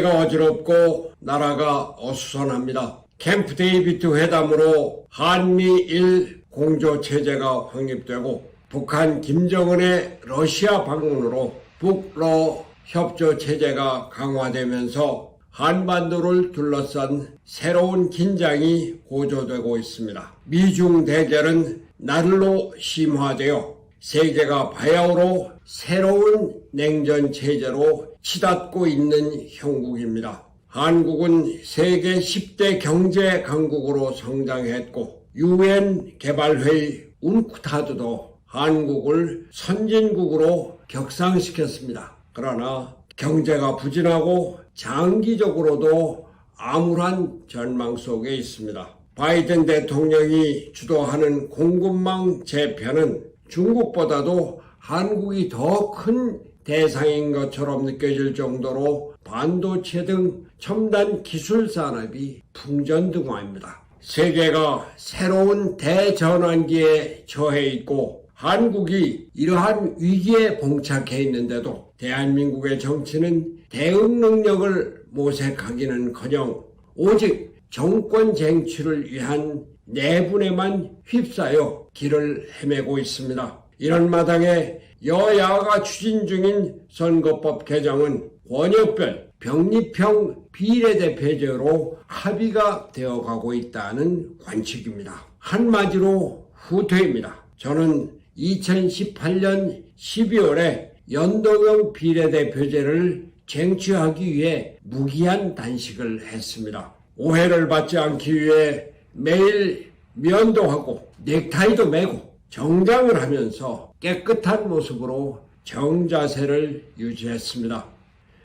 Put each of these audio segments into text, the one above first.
가 어지럽고 나라가 어수선합니다. 캠프 데이비드 회담으로 한미일 공조 체제가 확립되고 북한 김정은의 러시아 방문으로 북러 협조 체제가 강화되면서 한반도를 둘러싼 새로운 긴장이 고조되고 있습니다. 미중 대결은 날로 심화되어 세계가 바야흐로 새로운 냉전 체제로 치닫고 있는 형국입니다. 한국은 세계 10대 경제 강국으로 성장했고 유엔 개발회의 운쿠타드도 한국을 선진국으로 격상시켰습니다. 그러나 경제가 부진하고 장기적으로도 암울한 전망 속에 있습니다. 바이든 대통령이 주도하는 공급망 재편은 중국보다도 한국이 더 큰 대상인 것처럼 느껴질 정도로 반도체 등 첨단 기술 산업이 풍전등화입니다. 세계가 새로운 대전환기에 처해 있고 한국이 이러한 위기에 봉착해 있는데도 대한민국의 정치는 대응 능력을 모색하기는커녕 오직 정권 쟁취를 위한 내분에만 휩싸여 길을 헤매고 있습니다. 이런 마당에 여야가 추진 중인 선거법 개정은 권역별 병립형 비례대표제로 합의가 되어가고 있다는 관측입니다. 한마디로 후퇴입니다. 저는 2018년 12월에 연동형 비례대표제를 쟁취하기 위해 무기한 단식을 했습니다. 오해를 받지 않기 위해 매일 면도하고 넥타이도 매고 정장을 하면서 깨끗한 모습으로 정자세를 유지했습니다.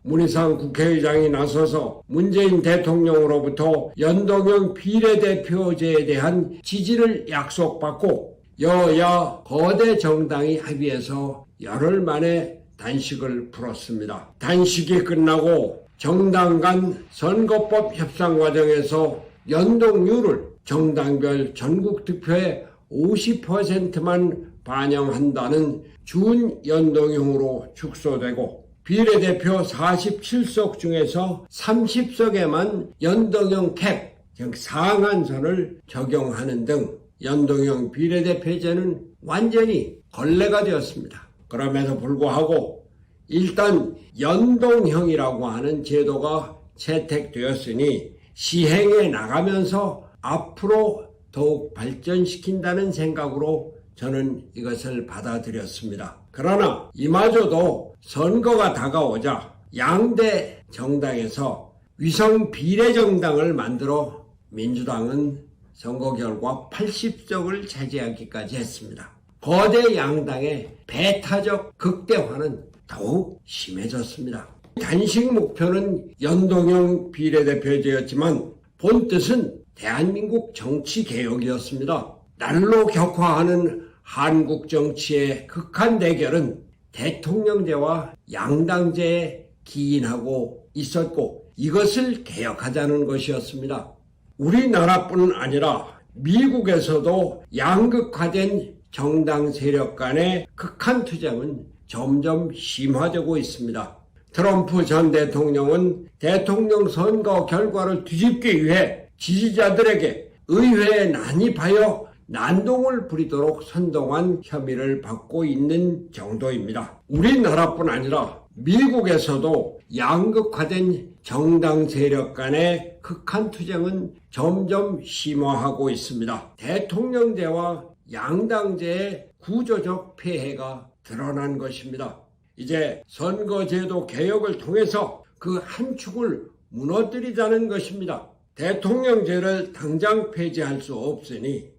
문희상 국회의장이 나서서 문재인 대통령으로부터 연동형 비례대표제에 대한 지지를 약속받고 여야 거대 정당이 합의해서 열흘 만에 단식을 풀었습니다. 단식이 끝나고 정당 간 선거법 협상 과정에서 연동률을 정당별 전국 득표의 50%만 반영한다는 준 연동형으로 축소되고 비례대표 47석 중에서 30석에만 연동형 캡, 즉 상한선을 적용하는 등 연동형 비례대표제는 완전히 걸레가 되었습니다. 그럼에도 불구하고 일단 연동형이라고 하는 제도가 채택되었으니 시행해 나가면서 앞으로 더욱 발전시킨다는 생각으로 저는 이것을 받아들였습니다. 그러나 이마저도 선거가 다가오자 양대 정당에서 위성 비례 정당을 만들어 민주당은 선거 결과 80석을 차지하기까지 했습니다. 거대 양당의 배타적 극대화는 더욱 심해졌습니다. 단식 목표는 연동형 비례대표제였지만 본 뜻은 대한민국 정치 개혁이었습니다. 날로 격화하는 한국 정치의 극한 대결은 대통령제와 양당제에 기인하고 있었고 이것을 개혁하자는 것이었습니다. 우리나라뿐 아니라 미국에서도 양극화된 정당 세력 간의 극한 투쟁은 점점 심화되고 있습니다. 트럼프 전 대통령은 대통령 선거 결과를 뒤집기 위해 지지자들에게 의회에 난입하여 난동을 부리도록 선동한 혐의를 받고 있는 정도입니다. 우리나라뿐 아니라 미국에서도 양극화된 정당 세력 간의 극한 투쟁은 점점 심화하고 있습니다. 대통령제와 양당제의 구조적 폐해가 드러난 것입니다. 이제 선거제도 개혁을 통해서 그 한 축을 무너뜨리자는 것입니다. 대통령제를 당장 폐지할 수 없으니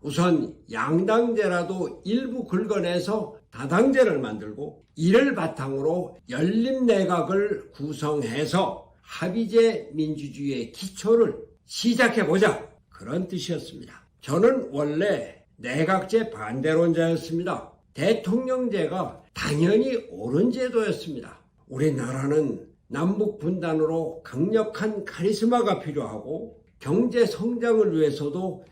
우선 양당제라도 일부 긁어내서 다당제를 만들고 이를 바탕으로 열린내각을 구성해서 합의제 민주주의의 기초를 시작해보자 그런 뜻이었습니다. 저는 원래 내각제 반대론자였습니다. 대통령제가 당연히 옳은 제도였습니다. 우리나라는 남북 분단으로 강력한 카리스마가 필요하고 경제 성장을 위해서도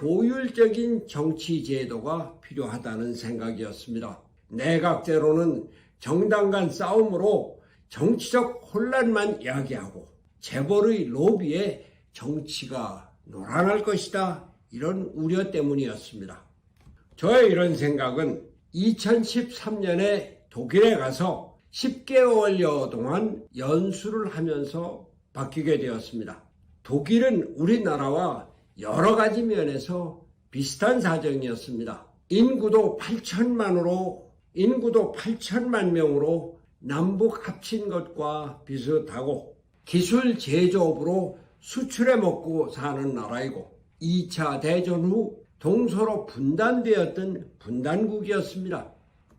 효율적인 정치 제도가 필요하다는 생각이었습니다. 내각제로는 정당 간 싸움으로 정치적 혼란만 이야기하고 재벌의 로비에 정치가 노란할 것이다. 이런 우려 때문이었습니다. 저의 이런 생각은 2013년에 독일에 가서 10개월여 동안 연수를 하면서 바뀌게 되었습니다. 독일은 우리나라와 여러 가지 면에서 비슷한 사정이었습니다. 인구도 8천만으로 인구도 8천만 명으로 남북 합친 것과 비슷하고 기술 제조업으로 수출해 먹고 사는 나라이고 2차 대전 후 동서로 분단되었던 분단국이었습니다.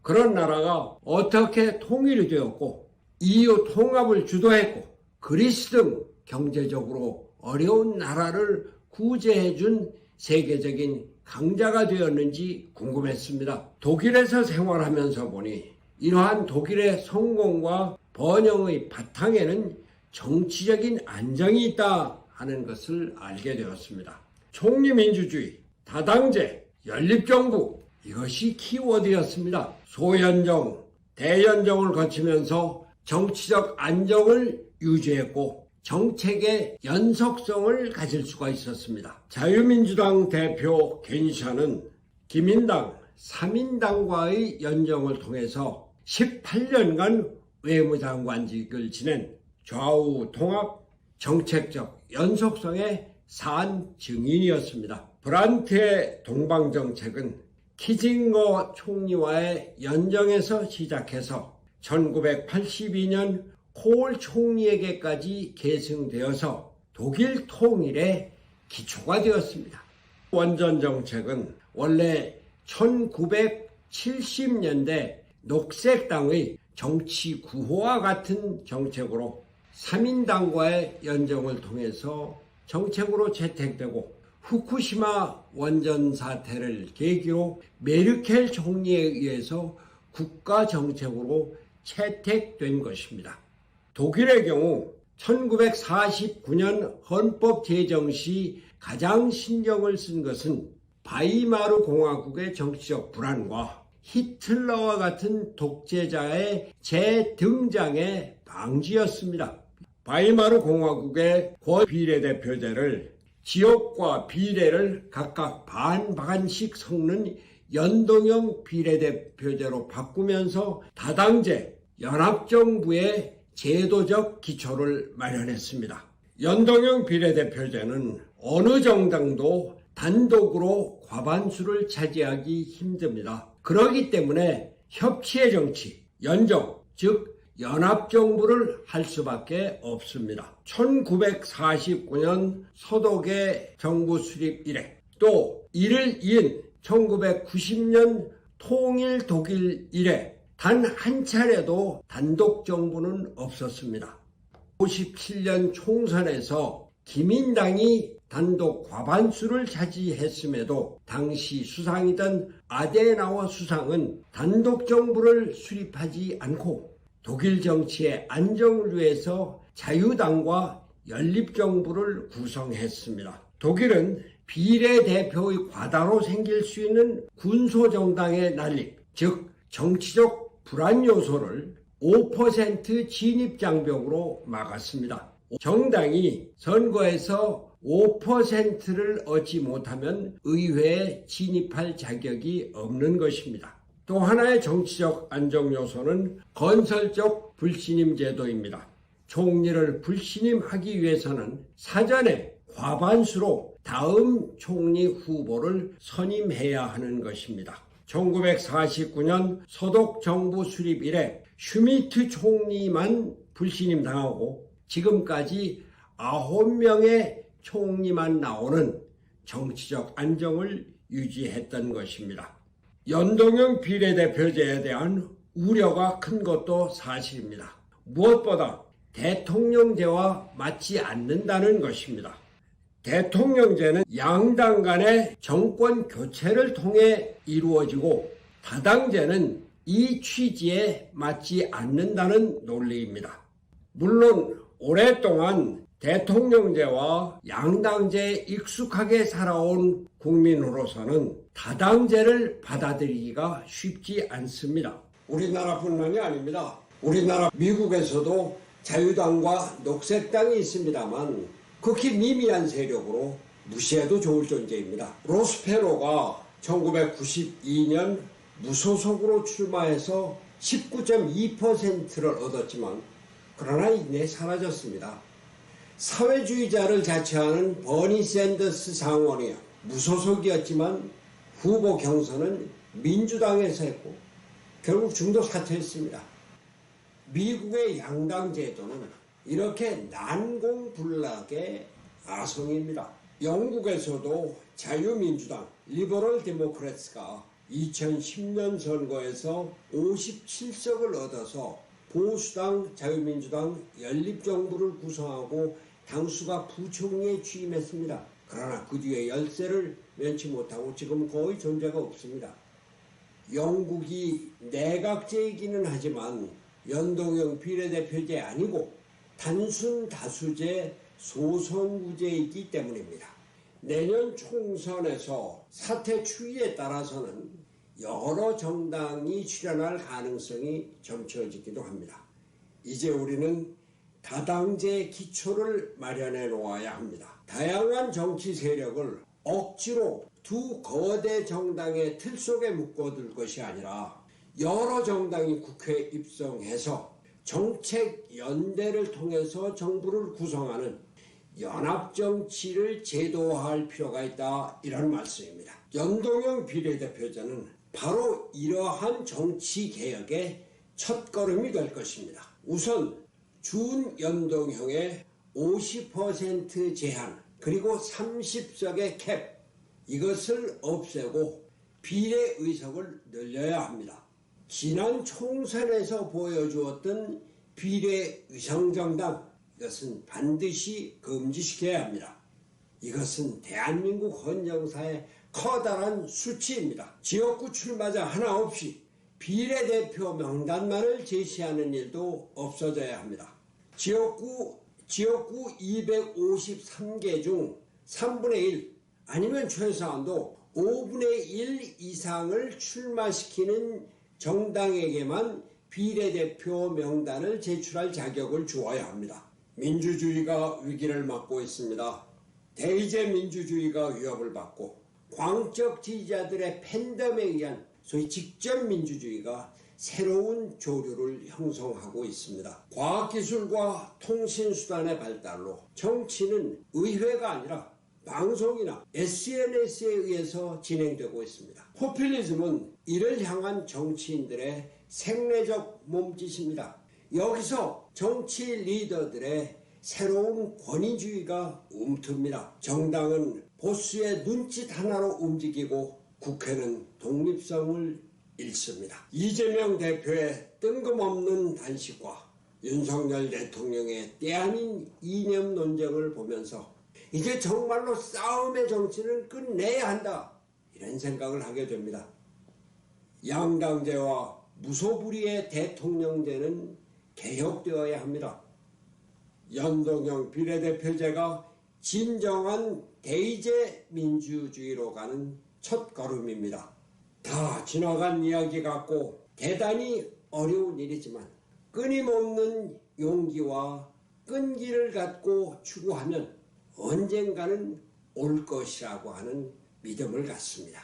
그런 나라가 어떻게 통일이 되었고 EU 통합을 주도했고 그리스 등 경제적으로 어려운 나라를 구제해준 세계적인 강자가 되었는지 궁금했습니다. 독일에서 생활하면서 보니 이러한 독일의 성공과 번영의 바탕에는 정치적인 안정이 있다 하는 것을 알게 되었습니다. 총리민주주의, 다당제, 연립정부 이것이 키워드였습니다. 소연정, 대연정을 거치면서 정치적 안정을 유지했고 정책의 연속성을 가질 수가 있었습니다. 자유민주당 대표 겐샤는 기민당, 3인당과의 연정을 통해서 18년간 외무장관직을 지낸 좌우 통합 정책적 연속성의 산 증인이었습니다. 브란트의 동방정책은 키징거 총리와의 연정에서 시작해서 1982년 콜 총리에게까지 계승되어서 독일 통일의 기초가 되었습니다. 원전 정책은 원래 1970년대 녹색당의 정치 구호와 같은 정책으로 3인당과의 연정을 통해서 정책으로 채택되고 후쿠시마 원전 사태를 계기로 메르켈 총리에 의해서 국가 정책으로 채택된 것입니다. 독일의 경우 1949년 헌법 제정 시 가장 신경을 쓴 것은 바이마르 공화국의 정치적 불안과 히틀러와 같은 독재자의 재등장의 방지였습니다. 바이마르 공화국의 고비례대표제를 지역과 비례를 각각 반 반씩 섞는 연동형 비례대표제로 바꾸면서 다당제 연합정부의 제도적 기초를 마련했습니다. 연동형 비례대표제는 어느 정당도 단독으로 과반수를 차지하기 힘듭니다. 그렇기 때문에 협치의 정치, 연정, 즉 연합정부를 할 수밖에 없습니다. 1949년 서독의 정부 수립 이래 또 이를 이은 1990년 통일 독일 이래 단 한 차례도 단독 정부는 없었습니다. 57년 총선에서 기민당이 단독 과반수를 차지했음에도 당시 수상이던 아데나워 수상은 단독 정부를 수립하지 않고 독일 정치의 안정을 위해서 자유당과 연립정부를 구성했습니다. 독일은 비례 대표의 과다로 생길 수 있는 군소정당의 난립, 즉 정치적 불안 요소를 5% 진입 장벽으로 막았습니다. 정당이 선거에서 5%를 얻지 못하면 의회에 진입할 자격이 없는 것입니다. 또 하나의 정치적 안정 요소는 건설적 불신임 제도입니다. 총리를 불신임하기 위해서는 사전에 과반수로 다음 총리 후보를 선임해야 하는 것입니다. 1949년 서독 정부 수립 이래 슈미트 총리만 불신임 당하고 지금까지 9명의 총리만 나오는 정치적 안정을 유지했던 것입니다. 연동형 비례대표제에 대한 우려가 큰 것도 사실입니다. 무엇보다 대통령제와 맞지 않는다는 것입니다. 대통령제는 양당 간의 정권 교체를 통해 이루어지고 다당제는 이 취지에 맞지 않는다는 논리입니다. 물론 오랫동안 대통령제와 양당제에 익숙하게 살아온 국민으로서는 다당제를 받아들이기가 쉽지 않습니다. 우리나라뿐만이 아닙니다. 우리나라 미국에서도 자유당과 녹색당이 있습니다만 극히 미미한 세력으로 무시해도 좋을 존재입니다. 로스페로가 1992년 무소속으로 출마해서 19.2%를 얻었지만 그러나 이내 사라졌습니다. 사회주의자를 자처하는 버니 샌더스 상원이 무소속이었지만 후보 경선은 민주당에서 했고 결국 중도 사퇴했습니다. 미국의 양당 제도는 이렇게 난공불락의 아성입니다. 영국에서도 자유민주당 리버럴 데모크래츠가 2010년 선거에서 57석을 얻어서 보수당 자유민주당 연립정부를 구성하고 당수가 부총리에 취임했습니다. 그러나 그 뒤에 열세를 면치 못하고 지금 거의 존재가 없습니다. 영국이 내각제이기는 하지만 연동형 비례대표제 아니고 단순 다수제 소선구제이기 때문입니다. 내년 총선에서 사태 추이에 따라서는 여러 정당이 출연할 가능성이 점쳐지기도 합니다. 이제 우리는 다당제 기초를 마련해 놓아야 합니다. 다양한 정치 세력을 억지로 두 거대 정당의 틀 속에 묶어둘 것이 아니라 여러 정당이 국회에 입성해서 정책 연대를 통해서 정부를 구성하는 연합 정치를 제도화할 필요가 있다 이런 말씀입니다. 연동형 비례대표제는 바로 이러한 정치 개혁의 첫걸음이 될 것입니다. 우선 준연동형의 50% 제한 그리고 30석의 캡 이것을 없애고 비례 의석을 늘려야 합니다. 지난 총선에서 보여주었던 비례 위성정당 이것은 반드시 금지시켜야 합니다. 이것은 대한민국 헌정사의 커다란 수치입니다. 지역구 출마자 하나 없이 비례대표 명단만을 제시하는 일도 없어져야 합니다. 지역구 지역구 253개 중 3분의 1 아니면 최소한도 5분의 1 이상을 출마시키는 정당에게만 비례대표 명단을 제출할 자격을 주어야 합니다. 민주주의가 위기를 맞고 있습니다. 대의제 민주주의가 위협을 받고 광적 지지자들의 팬덤에 의한 소위 직접 민주주의가 새로운 조류를 형성하고 있습니다. 과학기술과 통신수단의 발달로 정치는 의회가 아니라 방송이나 SNS에 의해서 진행되고 있습니다. 포퓰리즘은 이를 향한 정치인들의 생내적 몸짓입니다. 여기서 정치 리더들의 새로운 권위주의가 움틉니다. 정당은 보수의 눈짓 하나로 움직이고 국회는 독립성을 잃습니다. 이재명 대표의 뜬금없는 단식과 윤석열 대통령의 때아닌 이념 논쟁을 보면서 이제 정말로 싸움의 정치는 끝내야 한다. 이런 생각을 하게 됩니다. 양당제와 무소불위의 대통령제는 개혁되어야 합니다. 연동형 비례대표제가 진정한 대의제 민주주의로 가는 첫 걸음입니다. 다 지나간 이야기 같고 대단히 어려운 일이지만 끊임없는 용기와 끈기를 갖고 추구하면 언젠가는 올 것이라고 하는 믿음을 갖습니다.